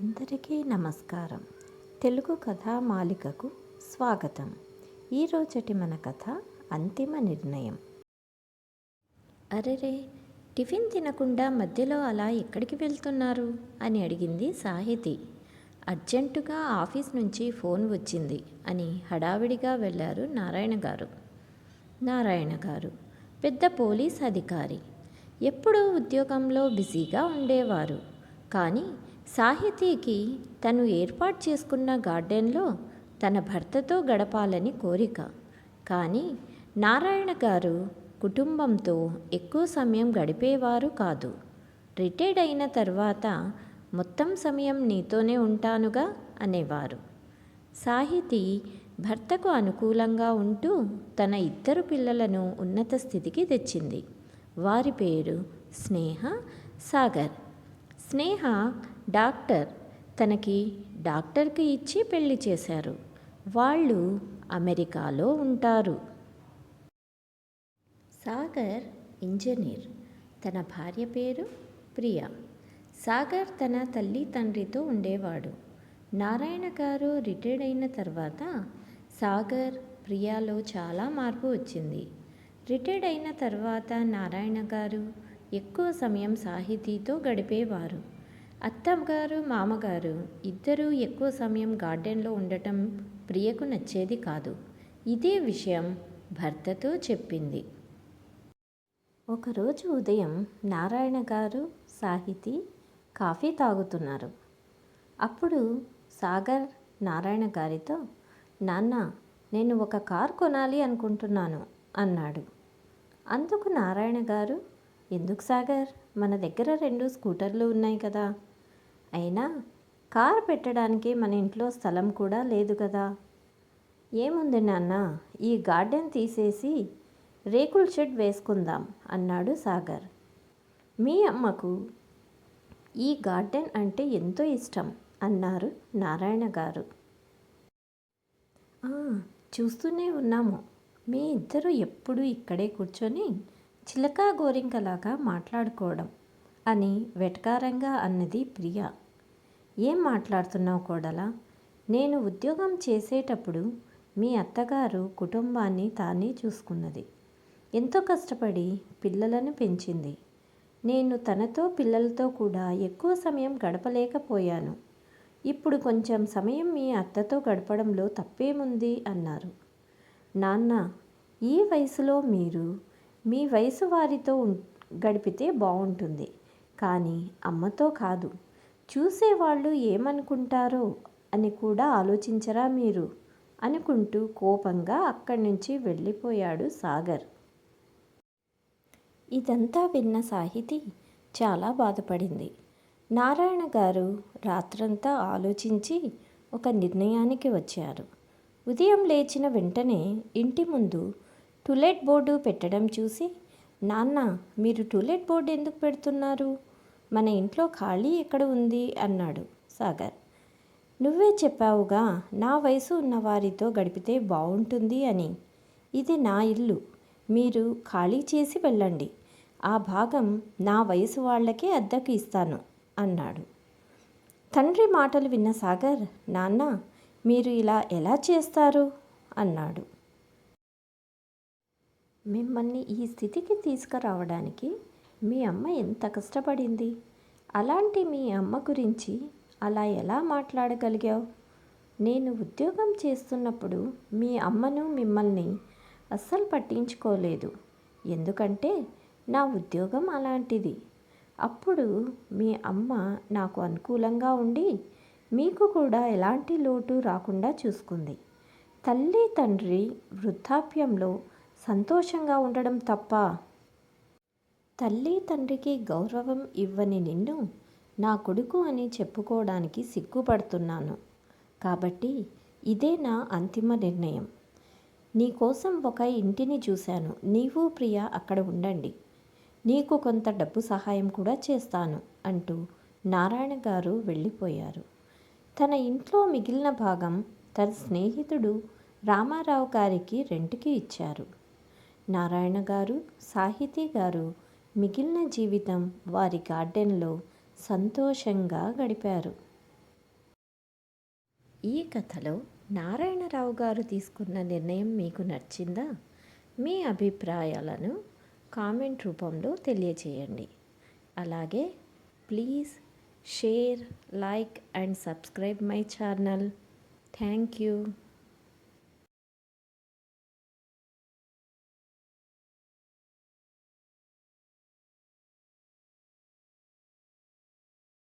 అందరికీ నమస్కారం. తెలుగు కథా మాలికకు స్వాగతం. ఈరోజటి మన కథ అంతిమ నిర్ణయం. అరెరే టిఫిన్ తినకుండా మధ్యలో అలా ఎక్కడికి వెళ్తున్నారు? అని అడిగింది సాహితి. అర్జెంటుగా ఆఫీస్ నుంచి ఫోన్ వచ్చింది అని హడావిడిగా వెళ్ళారు నారాయణ గారు. నారాయణ గారు పెద్ద పోలీస్ అధికారి. ఎప్పుడూ ఉద్యోగంలో బిజీగా ఉండేవారు. కానీ సాహితీకి తను ఏర్పాటు చేసుకున్న గార్డెన్లో తన భర్తతో గడపాలని కోరిక. కానీ నారాయణ గారు కుటుంబంతో ఎక్కువ సమయం గడిపేవారు కాదు. రిటైర్డ్ అయిన తర్వాత మొత్తం సమయం నీతోనే ఉంటానుగా అనేవారు. సాహితి భర్తకు అనుకూలంగా ఉంటూ తన ఇద్దరు పిల్లలను ఉన్నత స్థితికి తెచ్చింది. వారి పేరు స్నేహ సాగర్. స్నేహ డాక్టర్ తనకి డాక్టర్కి ఇచ్చి పెళ్ళి చేశారు. వాళ్ళు అమెరికాలో ఉంటారు. సాగర్ ఇంజనీర్. తన భార్య పేరు ప్రియా. సాగర్ తన తల్లి తండ్రితో ఉండేవాడు. నారాయణ గారు రిటైర్డ్ అయిన తర్వాత సాగర్ ప్రియాలో చాలా మార్పు వచ్చింది. రిటైర్డ్ అయిన తర్వాత నారాయణ గారు ఎక్కువ సమయం సాహితీతో గడిపేవారు. అత్తగారు మామగారు ఇద్దరూ ఎక్కువ సమయం గార్డెన్లో ఉండటం ప్రియకు నచ్చేది కాదు. ఇదే విషయం భర్తతో చెప్పింది. ఒకరోజు ఉదయం నారాయణ గారు సాహితి కాఫీ తాగుతున్నారు. అప్పుడు సాగర్ నారాయణ గారితో నాన్న నేను ఒక కార్ కొనాలి అనుకుంటున్నాను అన్నాడు. అందుకు నారాయణ గారు ఎందుకు సాగర్? మన దగ్గర రెండు స్కూటర్లు ఉన్నాయి కదా. అయినా కార్ పెట్టడానికి మన ఇంట్లో స్థలం కూడా లేదు కదా. ఏముంది నాన్న? ఈ గార్డెన్ తీసేసి రేకుల షెడ్ వేసుకుందాం అన్నాడు సాగర్. మీ అమ్మకు ఈ గార్డెన్ అంటే ఎంతో ఇష్టం అన్నారు నారాయణ గారు. చూస్తూనే ఉన్నాము. మీ ఇద్దరు ఎప్పుడూ ఇక్కడే కూర్చొని చిలకా గోరింకలాగా మాట్లాడుకోవడం అని వెటకారంగా అన్నది ప్రియ. ఏం మాట్లాడుతున్నావు కోడలా? నేను ఉద్యోగం చేసేటప్పుడు మీ అత్తగారు కుటుంబాన్ని తానే చూసుకున్నది. ఎంతో కష్టపడి పిల్లలను పెంచింది. నేను తనతో పిల్లలతో కూడా ఎక్కువ సమయం గడపలేకపోయాను. ఇప్పుడు కొంచెం సమయం మీ అత్తతో గడపడంలో తప్పేముంది? అన్నారు. నాన్న ఈ వయసులో మీరు మీ వయసు వారితో ఉం- గడిపితే బాగుంటుంది కానీ అమ్మతో కాదు. చూసేవాళ్ళు ఏమనుకుంటారో అని కూడా ఆలోచించరా మీరు? అనుకుంటూ కోపంగా అక్కడి నుంచి వెళ్ళిపోయాడు సాగర్. ఇదంతా విన్న సాహితి చాలా బాధపడింది. నారాయణ గారు రాత్రంతా ఆలోచించి ఒక నిర్ణయానికి వచ్చారు. ఉదయం లేచిన వెంటనే ఇంటి ముందు టులెట్ బోర్డు పెట్టడం చూసి నాన్న మీరు టులెట్ బోర్డు ఎందుకు పెడుతున్నారు? మన ఇంట్లో ఖాళీ ఎక్కడ ఉంది? అన్నాడు సాగర్. నువ్వే చెప్పావుగా నా వయసు ఉన్న వారితో గడిపితే బాగుంటుంది అని. ఇది నా ఇల్లు. మీరు ఖాళీ చేసి వెళ్ళండి. ఆ భాగం నా వయసు వాళ్ళకే అద్దెకు ఇస్తాను అన్నాడు. తండ్రి మాటలు విన్న సాగర్ నాన్న మీరు ఇలా ఎలా చేస్తారు? అన్నాడు. మిమ్మల్ని ఈ స్థితికి తీసుకురావడానికి మీ అమ్మ ఎంత కష్టపడింది? అలాంటి మీ అమ్మ గురించి అలా ఎలా మాట్లాడగలిగావు? నేను ఉద్యోగం చేస్తున్నప్పుడు మీ అమ్మను మిమ్మల్ని అస్సలు పట్టించుకోలేదు. ఎందుకంటే నా ఉద్యోగం అలాంటిది. అప్పుడు మీ అమ్మ నాకు అనుకూలంగా ఉండి మీకు కూడా ఎలాంటి లోటు రాకుండా చూసుకుంది. తల్లి తండ్రి వృద్ధాప్యంలో సంతోషంగా ఉండడం తప్ప తల్లి తండ్రికి గౌరవం ఇవ్వని నిన్ను నా కొడుకు అని చెప్పుకోవడానికి సిగ్గుపడుతున్నాను. కాబట్టి ఇదే నా అంతిమ నిర్ణయం. నీకోసం ఒక ఇంటిని చూశాను. నీవు ప్రియ అక్కడ ఉండండి. నీకు కొంత డబ్బు సహాయం కూడా చేస్తాను అంటూ నారాయణ గారు వెళ్ళిపోయారు. తన ఇంట్లో మిగిలిన భాగం తన స్నేహితుడు రామారావు గారికి రెంట్కి ఇచ్చారు. నారాయణ గారు సాహితీ గారు మిగిలిన జీవితం వారి గార్డెన్లో సంతోషంగా గడిపారు. ఈ కథలో నారాయణరావు గారు తీసుకున్న నిర్ణయం మీకు నచ్చిందా? మీ అభిప్రాయాలను కామెంట్ రూపంలో తెలియచేయండి. అలాగే please share like and subscribe my channel. Thank you.